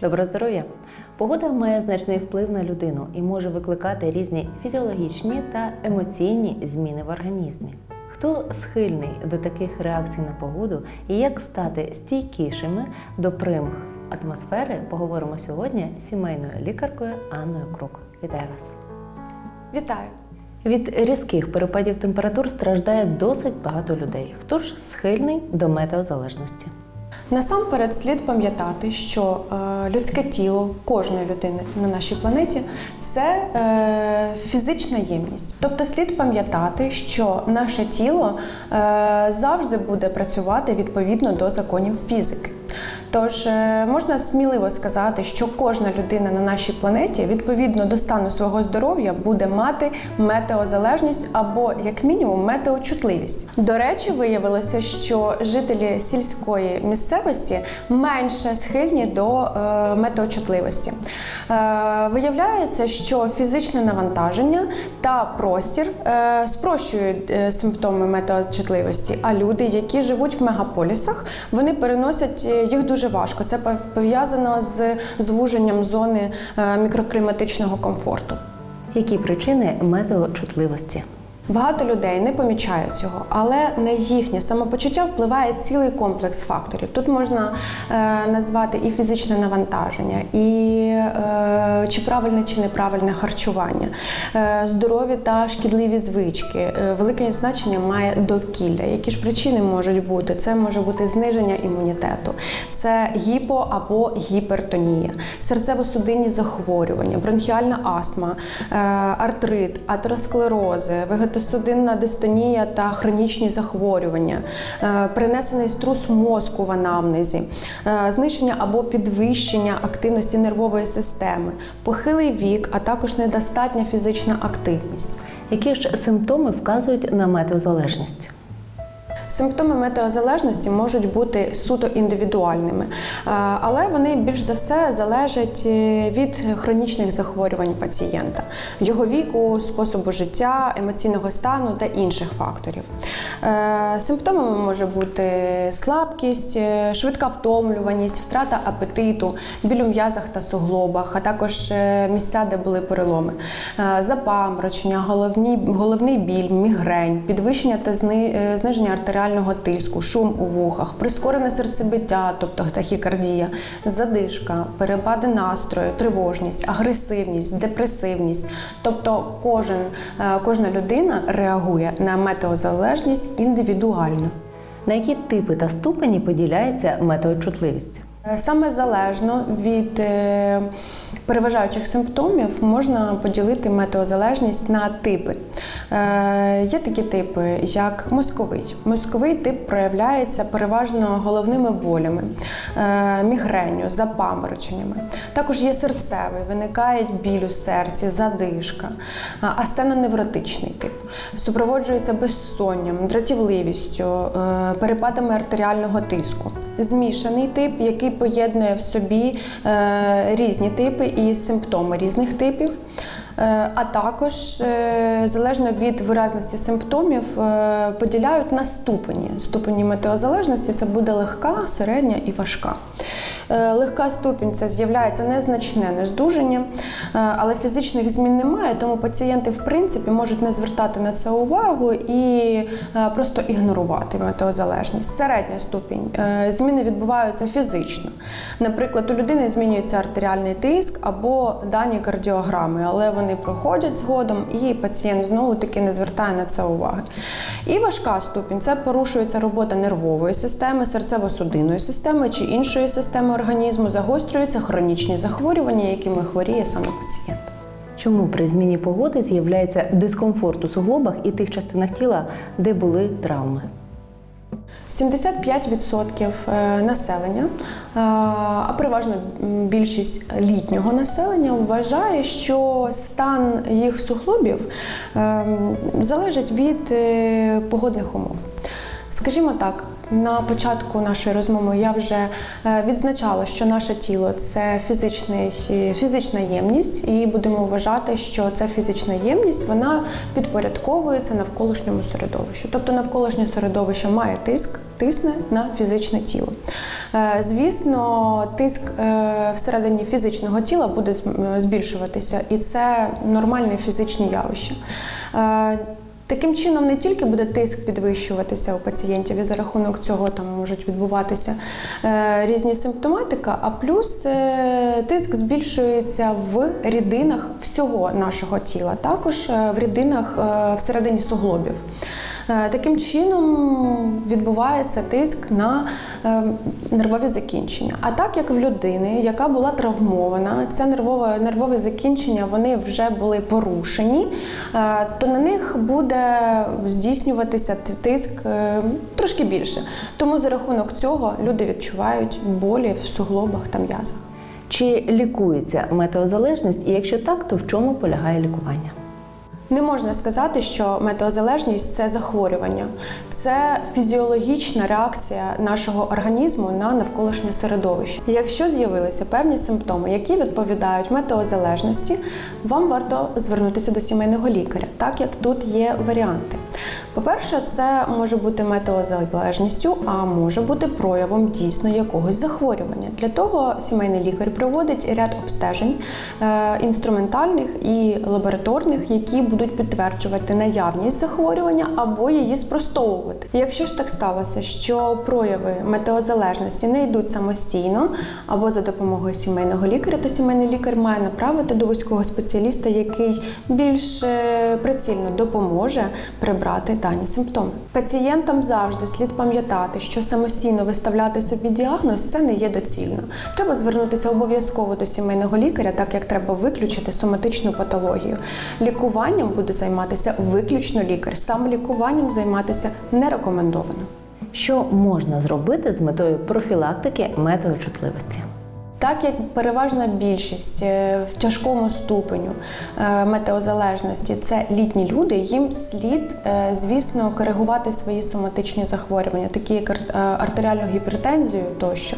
Доброго здоров'я! Погода має значний вплив на людину і може викликати різні фізіологічні та емоційні зміни в організмі. Хто схильний до таких реакцій на погоду і як стати стійкішими до примх атмосфери, поговоримо сьогодні з сімейною лікаркою Анною Крук. Вітаю вас! Вітаю! Від різких перепадів температур страждає досить багато людей. Хто ж схильний до метеозалежності? Насамперед слід пам'ятати, що е, людське тіло кожної людини на нашій планеті це е, фізична ємність. Тобто слід пам'ятати, що наше тіло е, завжди буде працювати відповідно до законів фізики. Тож е, можна сміливо сказати, що кожна людина на нашій планеті відповідно до стану свого здоров'я буде мати метеозалежність або, як мінімум, метеочутливість. До речі, виявилося, що жителі сільської місцевості менше схильні до е, метеочутливості. Е, виявляється, що фізичне навантаження та простір е, спрощують е, симптоми метеочутливості, а люди, які живуть в мегаполісах, вони переносять е, їх дуже важко. Це пов'язано з звуженням зони е, мікрокліматичного комфорту. Які причини метеочутливості? Багато людей не помічають цього, але на їхнє самопочуття впливає цілий комплекс факторів. Тут можна е, назвати і фізичне навантаження, і е, чи правильне чи неправильне харчування, е, здорові та шкідливі звички. Е, велике значення має довкілля. Які ж причини можуть бути? Це може бути зниження імунітету, це гіпо або гіпертонія, серцево-судинні захворювання, бронхіальна астма, е, артрит, атеросклерози, вегетосудинна дистонія та хронічні захворювання, принесений перенесений струс мозку в анамнезі, е, знищення або підвищення активності нервової системи, похилий вік, а також недостатня фізична активність. Які ж симптоми вказують на метеозалежність? Симптоми метеозалежності можуть бути суто індивідуальними, е, але вони більш за все залежать е, від хронічних захворювань пацієнта, його віку, способу життя, емоційного стану та інших факторів. Е, Симптомами може бути слабкість, швидка втомлюваність, втрата апетиту, біль у м'язах та суглобах, а також місця, де були переломи, запаморочення, головний біль, мігрень, підвищення та зниження артеріального тиску, шум у вухах, прискорене серцебиття, тобто тахікардія, задишка, перепади настрою, тривожність, агресивність, депресивність. Тобто кожен, е, кожна людина реагує на метеозалежність індивідуально. На які типи та ступені поділяється метеочутливість? Е, Саме залежно від е, переважаючих симптомів можна поділити метеозалежність на типи. Е, Є такі типи, як мозковий. Мозковий тип проявляється переважно головними болями, мігренью, запамороченнями. Також є серцевий, виникає біль у серці, задишка, астеноневротичний тип. Супроводжується безсонням, дратівливістю, перепадами артеріального тиску. Змішаний тип, який поєднує в собі е, різні типи і симптоми різних типів. Е, А також, е, залежно від виразності симптомів, е, поділяють на ступені. Ступені метеозалежності це буде легка, середня і важка. Легка ступінь це з'являється незначне нездужання, е, але фізичних змін немає, тому пацієнти в принципі можуть не звертати на це увагу і просто ігнорувати метеозалежність. Середня ступінь зміни відбуваються фізично. Наприклад, у людини змінюється артеріальний тиск або дані кардіограми, але вони проходять згодом, і пацієнт знову таки не звертає на це уваги. І важка ступінь це порушується робота нервової системи, серцево-судинної системи чи іншої системи організму, загострюються хронічні захворювання, якими хворіє саме пацієнт. Чому при зміні погоди з'являється дискомфорт у суглобах і тих частинах тіла, де були травми? 75% е, населення, е, а переважно більшість літнього населення вважає, що стан їх суглобів е, залежить від е, погодних умов. Скажімо так, на початку нашої розмови я вже е, відзначала, що наше тіло це фізичний, фізична ємність, і будемо вважати, що ця фізична ємність вона підпорядковується навколишньому середовищу. Тобто навколишнє середовище має тиск, тисне на фізичне тіло. Е, Звісно, тиск е, всередині фізичного тіла буде збільшуватися, і це нормальне фізичне явище. Таким чином, не тільки буде тиск підвищуватися у пацієнтів, і за рахунок цього там можуть відбуватися е, різні симптоматика, а плюс е, тиск збільшується в рідинах всього нашого тіла, також е, в рідинах е, всередині суглобів. Е, Таким чином відбувається тиск на е, нервові закінчення. А так як в людини, яка була травмована, це нервове, нервові закінчення вони вже були порушені, е, то на них буде здійснюватися тиск трошки більше. Тому за рахунок цього люди відчувають болі в суглобах та м'язах. Чи лікується метеозалежність, і якщо так, то в чому полягає лікування? Не можна сказати, що метеозалежність це захворювання, це фізіологічна реакція нашого організму на навколишнє середовище. Якщо з'явилися певні симптоми, які відповідають метеозалежності, вам варто звернутися до сімейного лікаря, так як тут є варіанти. По-перше, це може бути метеозалежністю, а може бути проявом дійсно якогось захворювання. Для того сімейний лікар проводить ряд обстежень е, інструментальних і лабораторних, які будуть підтверджувати наявність захворювання або її спростовувати. Якщо ж так сталося, що прояви метеозалежності не йдуть самостійно або за допомогою сімейного лікаря, то сімейний лікар має направити до вузького спеціаліста, який більш е, прицільно допоможе прибрати дані симптоми. Пацієнтам завжди слід пам'ятати, що самостійно виставляти собі діагноз це не є доцільно. Треба звернутися обов'язково до сімейного лікаря, так як треба виключити соматичну патологію. Лікуванням буде займатися виключно лікар. Сам лікуванням займатися не рекомендовано. Що можна зробити з метою профілактики метеочутливості? Так як переважна більшість е, в тяжкому ступеню е, метеозалежності це літні люди, їм слід, е, звісно, коригувати свої соматичні захворювання, такі як артеріальну гіпертензію тощо,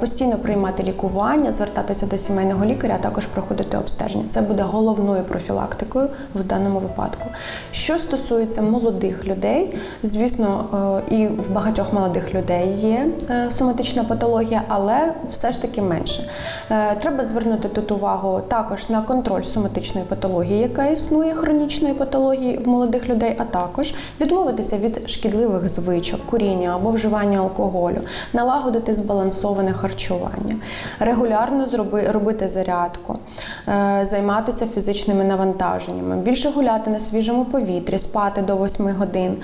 постійно приймати лікування, звертатися до сімейного лікаря, а також проходити обстеження. Це буде головною профілактикою в даному випадку. Що стосується молодих людей, звісно, і в багатьох молодих людей є соматична патологія, але все ж таки менше. Е, Треба звернути тут увагу також на контроль соматичної патології, яка існує, хронічної патології в молодих людей, а також відмовитися від шкідливих звичок, куріння або вживання алкоголю, налагодити збалансоване харчування, регулярно робити зарядку, е, займатися фізичними навантаженнями, більше гуляти на свіжому повітрі, спати до 8 годин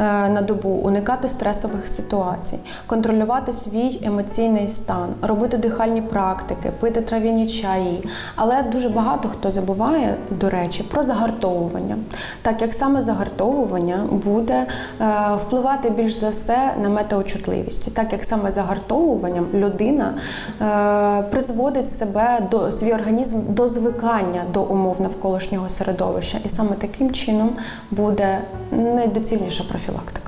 е, на добу, уникати стресових ситуацій, контролювати свій емоційний стан, робити дихальні практики, пити трав'яні чаї. Але дуже багато хто забуває, до речі, про загартовування, так як саме загартовування буде е, впливати більш за все на метеочутливість, так як саме загартовуванням людина е, призводить себе до свій організм до звикання до умов навколишнього середовища, і саме таким чином буде найдоцільніша профілактика.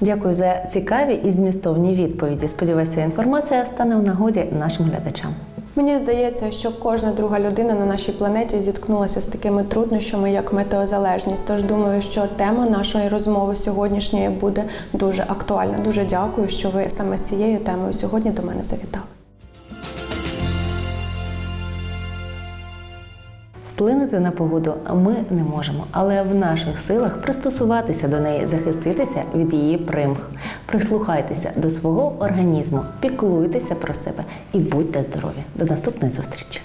Дякую за цікаві і змістовні відповіді. Сподіваюся, інформація стане в нагоді нашим глядачам. Мені здається, що кожна друга людина на нашій планеті зіткнулася з такими труднощами, як метеозалежність. Тож думаю, що тема нашої розмови сьогоднішньої буде дуже актуальна. Дуже дякую, що ви саме з цією темою сьогодні до мене завітали. Вплинути на погоду ми не можемо, але в наших силах пристосуватися до неї, захиститися від її примх. Прислухайтеся до свого організму, піклуйтеся про себе і будьте здорові. До наступної зустрічі!